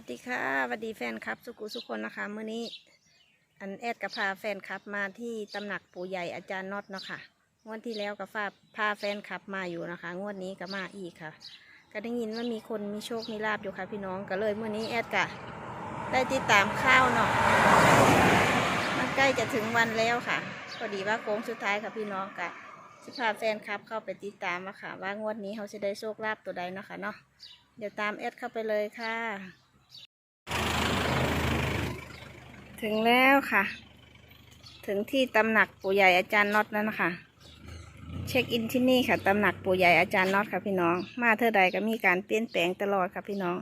วัสดีค่ะสวัสดีแฟนคลับ สุกุสุกคนนะคะเมื้อนี้ อันแอดกับพาแฟนคลับมาที่ตำหนักปู่ใหญ่อาจารย์น็อตเนาะค่ะงวดที่แล้วกับพาพาแฟนคลับมาอยู่นะคะ งวดนี้ก็มาอีกค่ะ ก็ได้ยินว่ามีคนมีโชคมีลาบอยู่ค่ะ พี่น้องก็เลยเมื้อนี้แอดกะได้ติดตามข้าวเนาะมันใกล้จะถึงวันแล้วค่ะพอดีว่าโค้งสุดท้ายค่ะพี่น้องกะจะพาแฟนคลับเข้าไปติดตามอะค่ะ ว่างวดนี้เขาจะได้โชคลาภตัวใดเนาะค่ะเนาะเดี๋ยวตามแอดเข้าไปเลยค่ะ ถึงแล้วค่ะ ถึงที่ตำหนักปู่ใหญ่อาจารย์น็อตแล้วนะคะเช็คอินที่นี่ค่ะตำหนักปู่ใหญ่อาจารย์น็อตค่ะพี่น้อง มาเท่าใดก็มีการเปลี่ยนแปลงตลอดค่ะพี่น้อง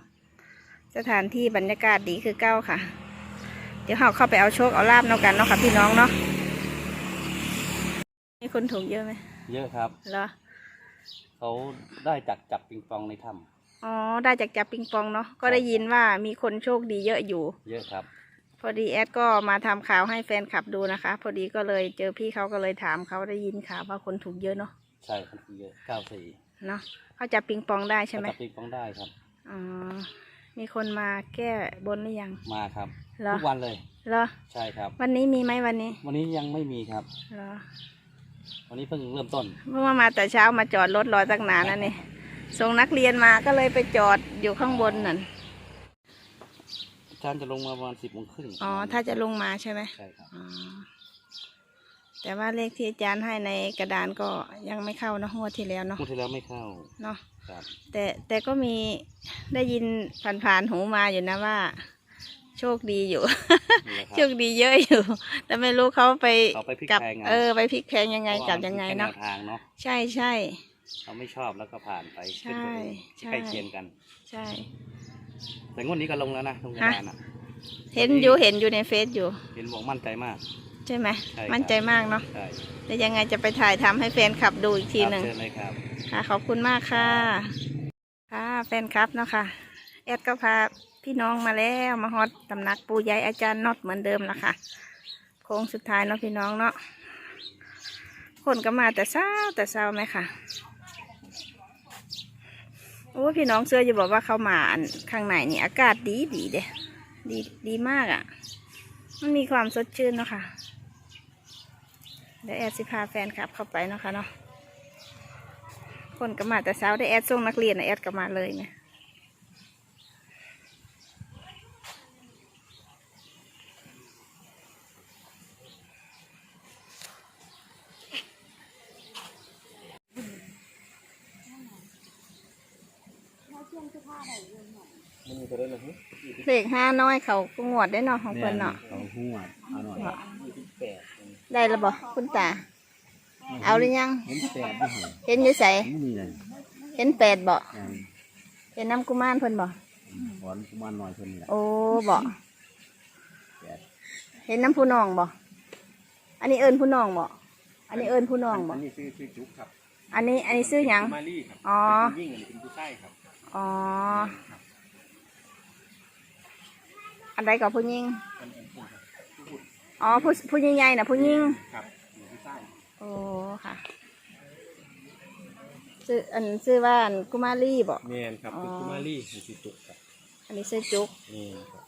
สถานที่บรรยากาศดีคือเก้าค่ะ เดี๋ยวเราเข้าไปเอาโชคเอาลาบเนาะกันเนาะค่ะพี่น้องเนาะมีคนถูกเยอะไหมเยอะครับเหรอเขาได้จากจับปิงปองในถ้อ๋อได้จากจับปิงปองเนาะก็ได้ยินว่ามีคนโชคดีเยอะอยู่ำเยอะครับพ อดีแอดก็มาทำข่าวให้แฟนคลับดูนะคะ พอดีก็เลยเจอพี่เขาก็เลยถามเขาได้ยินข่าวว่าคนถูกเยอะเนาะใช่ครับเยอะเก้าสี่เนาะเขาจับปิงปองได้ใช่ไหมจับปิงปองได้ครับอ๋อมีคนมาแก้บนหรือยังมาครับเหรอทุกวันเลยเหรอใช่ครับ วันนี้มีไหมวันนี้ วันนี้ยังไม่มีครับเหรอวันนี้เพิ่งเริ่มต้นเพราะว่ามาแต่เช้ามาจอดรถรอตั้งนานนั่นนี่ส่งนักเรียนมาก็เลยไปจอดอยู่ข้างบนนั่น อาจารย์จะลงมาประมาณสิบโมงครึ่งอ๋อ ถ้าจะลงมาใช่ไหมใช่ครับอ๋อแต่ว่าเลขที่อาจารย์ให้ในกระดานก็ยังไม่เข้าเนอะงวดที่แล้วเนาะงวดที่แล้วไม่เข้าเนาะครับแต่แต่ก็มีได้ยินผ่านๆหูมาอยู่นะว่า โชคดีอยู่นี่แหละคโชรับคดีเยอะอยู่ แต่ไม่รู้เขาไปเขาไปพลิกกับแพลงเอาเออไปพลิกแพลงยังไงพราะกลับว่ายังไงมัเนาะป็แวทางเนาะใช่ใช่เขาไม่ชอบแล้วก็ผ่านไปใช่ขึ้นไปเองใช่ใกล้เคียงกัน ใช่ แต่งวดนี้ก็ลงแล้วนะตรงกระดานอะเห็นอยู่เห็นอยู่ในเฟซอยู่ เห็นบอกมั่นใจมาก ใช่ไหมใช่ครับมั่นใจมากเนาะใช่แล้วยังไงจะไปถ่ายทำให้แฟนคลับดูอีกทีหนึ่ง ครับเชิญเลยครับ ค่ะขอบคุณมากค่ะ ค่ะแฟนคลับเนาะค่ะ แอดก็พาพี่น้องมาแล้วมาฮอดตำหนักปู่ใหญ่อาจารย์น็อตเหมือนเดิมละค่ะ โค้งสุดท้ายเนาะพี่น้องเนาะคนก็มาแต่เช้าแต่เช้าไหมค่ะ โอ้พี่น้องเสื้อจะบอกว่าเข้ามาข้างในนี่อากาศดีดีเด้ดีดีมากอะ่ะ มันมีความสดชื่นเนาะค่ะเดี๋ยวแอดสิพาแฟนคลับเข้าไปเนาะค่ะเนาะคนก็มาแต่เช้าได้แอดส่งนักเรียนนะแอดก็มาเลยเนี่ย เลขห้าน้อยเขาก็งวดได้เนาะของเพิ่นเนาะเขาหัวเอาหน่อยได้แล้วบ่คุณตา เอาหรือยัง เห็นแปดไม่เห็นเห็นอยู่ใสไม่มีเลยเห็นแปดบ่อ่าเห็นน้ำกุมารเพิ่นบ่ขอนกุมารหน่อยคนนี้แหละโอ้บ่แปดเห็นน้ำผู้น้องบ่อันนี้เอิญผู้น้องบ่อันนี้เอิญผู้น้องบ่อันนี้ชื่อชื่อจุ๊กครับอันนี้อันนี้ซื้อหยัง มาลี่ครับอ๋อ เป็นผู้ยิ่งอันนี้เป็นผู้ใต้ครับ อ๋อ อันใดกับผู้หญิงเป็นเป็นผู้ครับผู้พูดอ๋อผู้ผู้ใหญ่ๆนะผู้หญิงครับเป็นผู้ใต้โอ้ค่ะซื้ออันซื้อว่าอันกุมารีบอกเมนครับเป็นอ๋อกุมาลี่เป็นชื่อจุ๊กครับอันนี้ซื้อจุกเมนครับ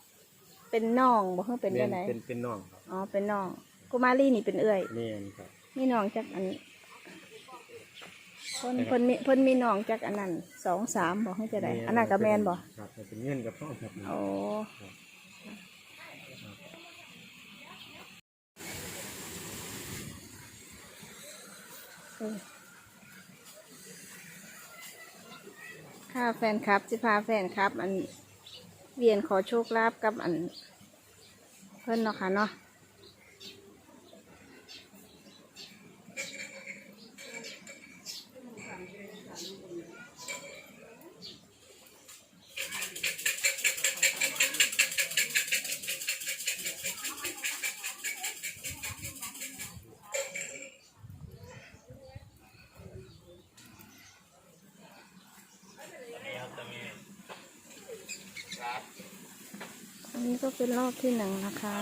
เป็นน้องบอกเพิ่งเป็นเมได้นไหนเป็นเป็นน้องครับอ๋อเป็นน้องกุมารีนี่เป็นเอื้อยเมนครับมีน้องจากอัน เพิ่นเพิ่นมีเพิ่นมีน้องจากอันนั้นสองสามบอกให้จะได้อันนั้นกับแมนบอกครับเป็นเงินกับพ่อครับโอ้เออค่าแฟนคลับสิพาแฟนคลับ อันเวียนขอโชคลาภกับอัน เพิ่นเนาะค่ะเนาะ รอบที่หนึ่งนะคะ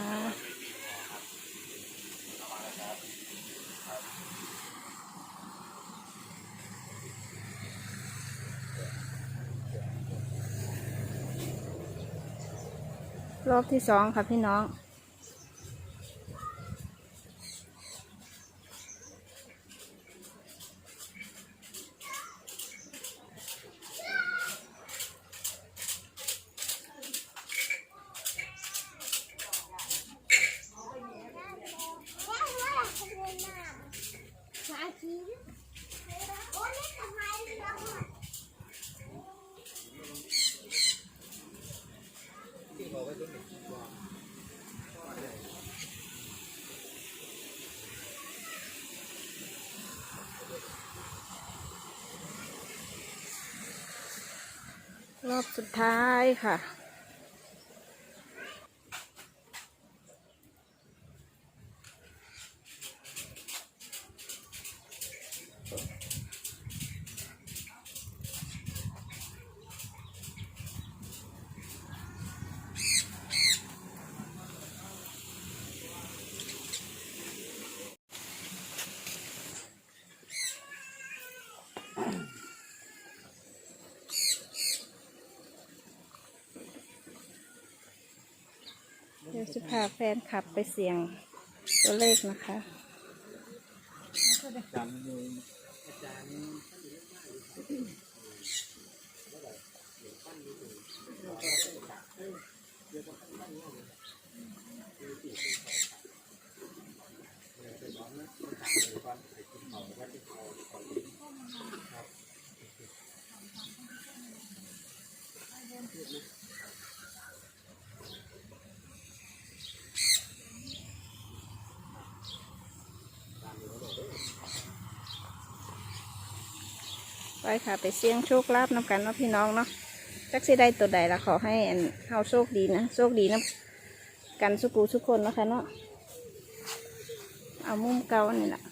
รอบที่สองค่ะพี่น้อง ร อบสุดท้ายค่ะ ดี๋ยวจะพาแฟนขับไปเสี่ยงตัวเลขนะคะ จำเลยอาจารย์ ไปค่ะไปเสี่ยงโชคลาภน้ำกันเนาะพี่น้องเนาะจักสิได้ตัวใดละขอให้เฮาโชคดีนะโชคดีนะกันสุกูทุกคนนะคะเนาะเอามุมเก่านี่แหละ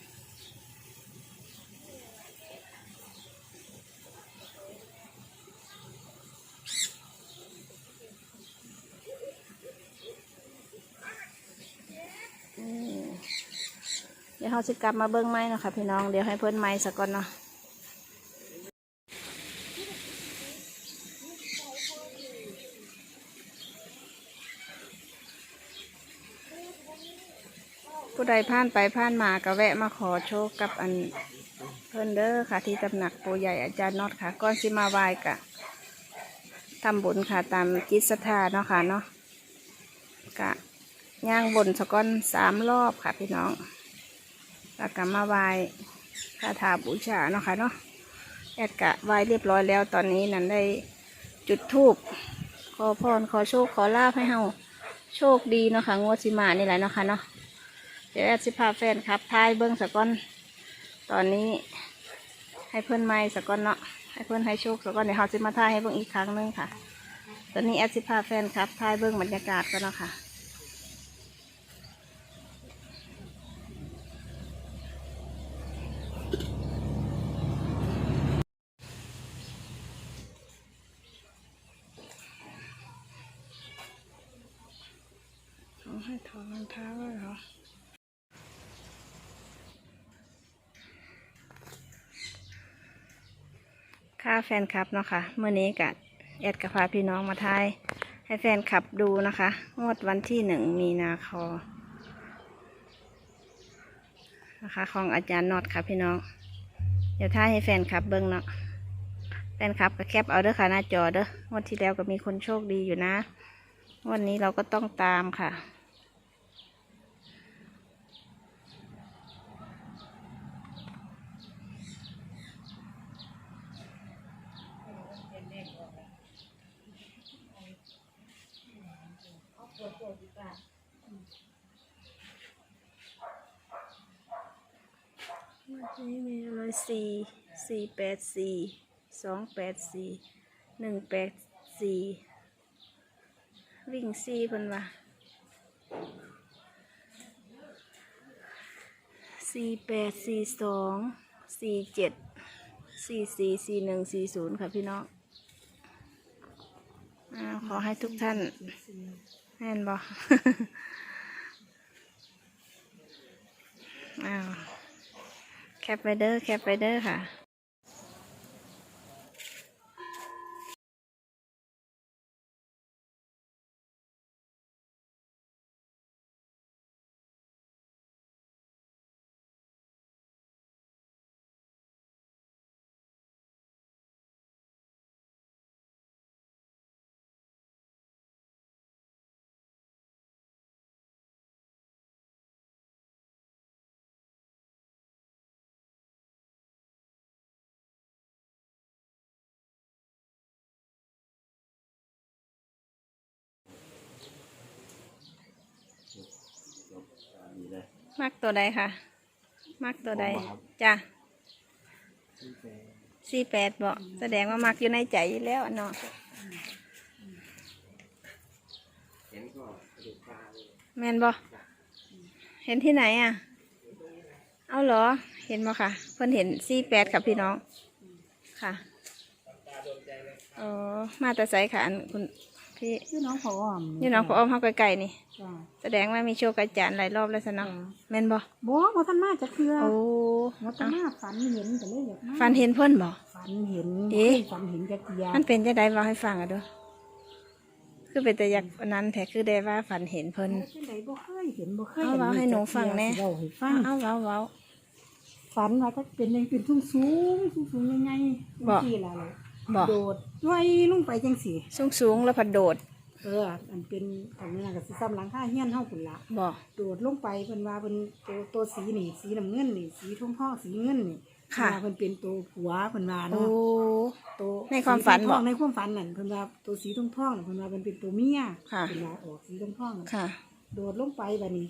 เดี๋ยวเราจะกลับมาเบิ้งไม้เนาะค่ะพี่น้องเดี๋ยวให้เพิ่นไม้สักก่อนเนาะ ดผ่านไปผ่านมาก็แวะมาขอโชคกับอันเพิ่นเด้อค่ะ ที่ตำหนักปูใหญ่อาจารย์น็อตค่ะก้อนสิมาไหว้กะทำบุญค่ะ ตามจิตศรัทธาเนาะค่ะเนาะกะย่างบนสะก้อนสามรอบค่ะพี่น้องแล้วก็มาไหว้คาถาบูชาเนาะค่ะเนาะแอดกะไหว้เรียบร้อยแล้วตอนนี้นั่นได้จุดธูปขอพรขอโชคขอลาภให้เฮาโชคดีเนาะค่ะงวดสิมานี่แหละเนาะค่ะเนาะ เดี๋ยวแอดสิพาแฟนครับทายเบิ้งสะก้อน ตอนนี้ ให้เพื่อนไม้สะก้อนเนาะ ให้เพื่อนให้โชคสะก้อนเดี๋ยวเขาจะมาทายให้เบิ้งอีกครั้งหนึงค่ะ ตอนนี้แอดสิพาแฟนครับทายเบิ้งบรรยากาศกันเนาะค่ะ เขาให้ถอดรองเท้าแล้วเหรอ ค่า แฟนคลับเนาะค่ะเมื่อนี้กัแอดกับพาพี่น้องมาทาย ให้แฟนคลับดูนะคะ งวดวันที่หนึ่งมีนาคอนะคะ ของอาจารย์นอตค่ะพี่น้อง เดี๋ยวทายให้แฟนคลับเบิ้งเนาะแฟนคลับก็แคปเอาเด้อค่ะหน้าจอเด้องวดที่แล้วก็มีคนโชคดีอยู่นะ วันนี้เราก็ต้องตามค่ะ นนี้มีอะไรสี่สี่แปดสี่สองแปดสี่หนึ่งแปดสี่วิ่งสี่เพิ่นว่าสี่แปดสี่สองสี่เจ็ดสี่สี่สี่หนึ่งสี่ศูนย์ค่ะพี่น้องอขอให้ทุกท่านแน่นบออ้าว แคปไปเดอร์แคปไปเดอร์ค่ะ มักตัวใดค่ะ มักตัวใดผมบ่ครับ จ้ะที่แปดสี่แปดบอกแสดงว่ามักอยู่ในใจอยู่แล้วอะเนาะเห็นก็กระดูกปลาเลยแมนบอเห็นที่ไหนอะ เอาเหรอ เห็นบ่ค่ะ เพิ่นเห็นสี่แปดค่ะพี่น้อง ค่ะเออมาแต่ไสค่ะอันคุณ พี่ชื่อน้องพออ้อมนี่น้องพออ้อมเข้าใกล้ๆนี่ จ้าแสดงว่ามีโชคกับอาจารย์หลายรอบแล้วสนะแม่นบ่บ่บ่ทันมาจะเครือโอ้บ่ทันมาฝันเห็นก็เลยอยากมาฟันเห็นเพิ่นบ่ ฝันเห็นเอ๊ะ ฝันเห็นจักเทียมันเป็นจะได้เว่าให้ฟังอะเด้อคือเป็นแต่อยากอันนั้นแท้คือได้ว่าฝันเห็นเพิ่นจังไดบ่เคยเห็นบ่เคยเอาเว้าให้หนูฟังแน่เว้าให้ฟังเอาเว้าเว้า ฝันว่าจะเป็นยังเป็นสูงสูงสูงสูงๆยังไงบ่ที่ล่ะเลย บ่ โดดย้อยลงไปจังสิสูงสูงๆแล้วพัดโดดเออ อันเป็นอันนี้ก็สิซ้ำหลังคาเฮียนเฮาพุ่นละบ่ โดดลงไปเพิ่นว่าเพิ่นตัวตัวสีนี่ สีน้ำเงินนี่ สีทองทองสีเงินนี่ค่ะว่าเพิ่นเป็นตัวผัวเพิ่นว่าโอ้ เนาะตัวในความฝันสีทบออกงในความฝันนั่นเพิ่นว่าตัวสีทองทองๆน่ะเพิ่นว่ามันเป็นตัวเมียค่ะ เพิ่นว่าออกสีทองทองๆน่ะค่ะ โดดลงไปบัดนี้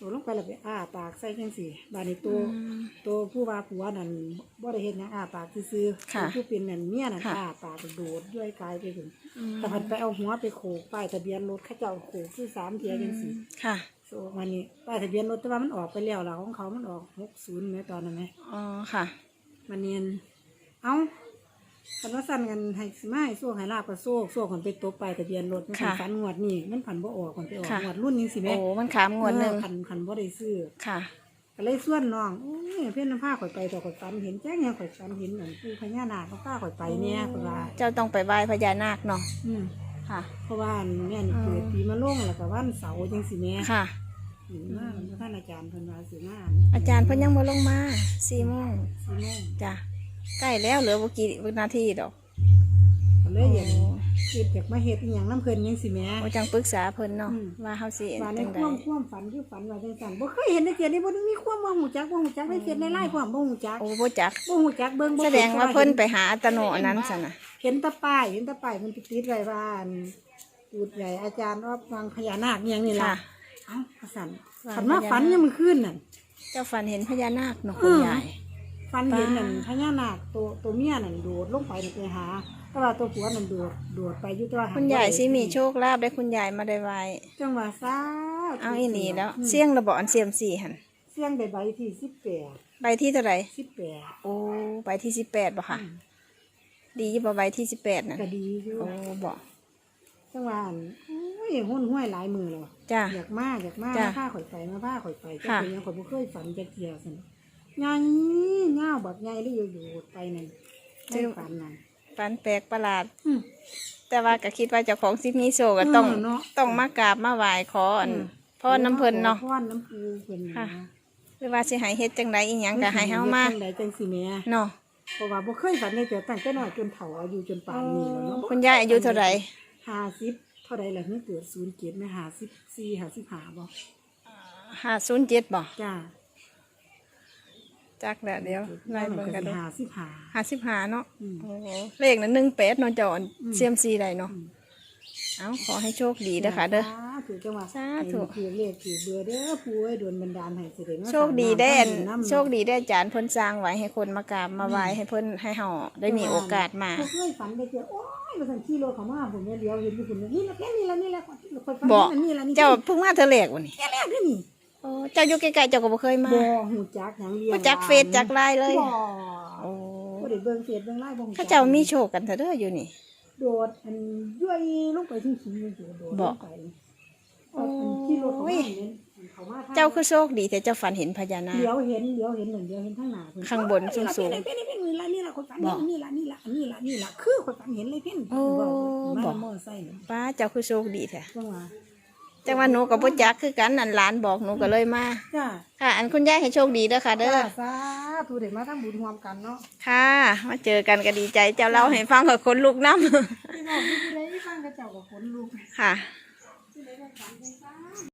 โดดลงไปแล้วไปอ้าปากใส่จังซี่บัดนี้ตัวอืม ตัวผู้ว่าผัวนั่นบ่ได้เฮ็ดหยังอ้าปากซื่อๆค่ะตัวผู้เป็นนั่นเมียนั่นค่ะ อ้าปากโดดด้วยกายไปถึงอืมแต่เพิ่นไปเอาหัวไปโขกป้ายทะเบียนรถเขาเจ้าโขกคือสามเทียจังซี่ค่ะโซวันนี้ป้ายทะเบียนรถแต่ว่ามันออกไปแล้วล่ะของเขามันออก60แม่ตอนนั้นแหม อ๋อค่ะ มันเนียน เอา คันว่าสั่นกันให้สิมาให้โซ่ให้ลาบก็โซ่โซ่คนไปตบไปทะเบียนรถมันค่ะฝันงวดนี่มันผันบ่ออกคนไปออกค่ะ งวดรุ่นนี้สิแม่โอ้มันขามงวดหนึ่งเออคันคันบ่ได้ซื้อค่ะ ก็เลยส่วนน้องโอ้ยเพิ่นนำพาข่อยไปต่อข่อยฝันเห็นแจ้งยังข่อยฝันเห็นเหมือนปู่พญานาคเขาพาข่อยไปเนี่ยเพิ่นว่า เจ้าต้องไปไหว้พญานาคเนาะอืมค่ะ เพราะว่าแม่นี่เกิดปีมะโรงแล้วก็วันเสาร์จังสิแม่ค่ะอืมมาท่านอาจารย์เพิ่นว่าสิมาอาจารย์เพิ่นยังบ่ลงมาสี่โมงสิโมงจ้ะ ใกล้แล้วเหลือบ่กี่วินาทีดอกก็เลยอยากคิดอยากมาเฮ็ดอีหยังนํเพิ่นจังสิแม่โอ้จังปรึกษาเพิ่นเนาะอืม ว่าเฮาสิว่าในจังคไดวามความฝันคือฝันว่าจังซั่นบ่เคยเห็นในเกียรตินี่บ่ได้มีความว่าหูจักบ่หูจักในเกียรติในไล่ความบ่หูจักโอ้บ่จัก บ่หูจักเบิ่งบ่แสดงว่าเพิ่นไปหาอัตโนอันนั้นซั่นน่ะ เห็นแตะป้ายเห็นแตะป้ายมันไปติดไว้ว่าอันปูดใหญ่อาจารย์ว่าวังพญานาคอิหยังนี่ล่ะค่ะ เอ้าว่าซั่นวังฝันว่าพญานาคฝันยังมื้อคืนนั่นเจ้าฝันเห็นพญานาคเนาะคุณยาย ฝันเห็นนั่นป้าพญานาคตัวตัวเมียนั่นโดดลงไปนั่นไปหาแต่ว่าตัวผัวนั่นโดดโดดไปอยู่ตัวหางคุณยายสิมีโชคลาภได้คุณยายมาได้ไหว้จังหวะซ่าเอาอีหลีแล้วอืมเสี่ยงระเบอนเสียมสี่หั่นเสียงใบใบที่18ใบที่เท่าไหร่18โอ้ใบที่สิบแปดบ่ค่ะ ดีอยู่บ่ใบที่สิบแปดน่ะก็ดีอยู่โอ้บ่จังหวะอันโอ้ยหุ่นห้วยหลายมือแล้วจ้ะอยากมาอยากมาจ้ะมาผ้าข่อยไปมาผ้าข่อยไปจังค่ะ เป็นหยังข่อยบ่เคยฝันจักเที่ยซั่น ใหญ่เงาบักใหญ่เลยอยู่ๆไปนั่นในฝันนั่นฝันแปลกประหลาด อืม แต่ว่าก็คิดว่าเจ้าของสิมีโชคก็ต้อง เออเนาะต้องมากราบมาไหว้ขออันอืม พ่อน้ำเพิ่นเนาะ พ่อน้ำปูเพิ่นค่ะนะหรือว่าสิให้เฮ็ดจังไดอีหยังก็ให้เฮามาจังใดจังสิแม่เนาะเพราะว่าบ่เคยฝันได้แต่ตั้งแต่น้อยจนเฒ่าอายุจนป่านนี้แล้วเนาะคุณยายอายุเท่าไหร่50เท่าใดล่ะเพิ่งเกิด07แม่54 55บ่ห้าศูนย์เจ็ดบ่จ้า จักแล้วเดี๋ยวไล่เบิ่งกันดู55ห้าสิบห้าเนาะอืม โอ้โหเลขนั้นหนึ่งแปดเนาะจอนอืม เซียมซีได้เนาะอืมเอาขอให้โชคดีเด้อค่ะเด้อสาธุจังหวะสาธุ ให้ถือเลขถือเบอร์เด้อผู้เอ้ยโดนบันดาลให้เสด็จมาโชคดีได้อันสามารถทำบุญนำโชคดีได้อาจารย์เพิ่นสร้างไว้ให้คนมากราบมาไหว้ให้เพิ่นให้เฮาได้มีโอกาสมาผู้เคยฝันได้เจอโอ้ยมาสั่งขี่รถเขามาผมเนี่ยเดียวเห็นอยู่คนนี่ละแค่นี้ละนี่ละคนฝันบอก นี่ละนี่เจ้าเพิ่งมาเธอแรกวันนี้ แค่แรกนี่นี่ โอ้เจ้าอยู่ใกล้ๆเจ้าก็บ่เคยมาบ่หูจักหยังเรียนบ่จักเฟซจักไลน์เลยบ่โอ้บ่ได้เบิ่งเฟซเบิ่งไลน์บ่ฮู้จักถ้าเจ้ามีโชคกันเถอะเด้ออยู่นี่ โดดอันย้อยลงไปถึงขี้อยู่โดดลบอกงไปโอ้อันขี่รถเขายมาเนี่ยเขามาทงเจ้าคือโชคดีแต่เจ้าฝันเห็นพญานาคเดี๋ยวเห็นเดี๋ยวเห็นหนึ่งเดี๋ยวเห็นข้างหน้าเพิ่นข้างบนสูงๆเป็นเป็นเป็นนี่ละนี่ละคนฝันบอกเห็นนี่ละนี่ละนี่ละนี่ละคือคนฝันเห็นเลยเพ่นโอ้มาบอกมอไซค์นั่นป้าเจ้าคือโชคดีแท้จังหวะ จังว่าหนูกับพ่จักคือกันนั่นหลานบอกหนูก็เลยมาจ้าค่ะ อันคุณยายให้โชคดีเด้อค่ะ เด้อจ้าสาธุเด็กมาทำบุญรวมกันเนาะค่ะมาเจอกันก็ดีใจเจ้าเล่าให้ฟังกับคนลูกน้พี่น้องที่ได้ฟังกระเจ้ากับคนลูกำค่ะ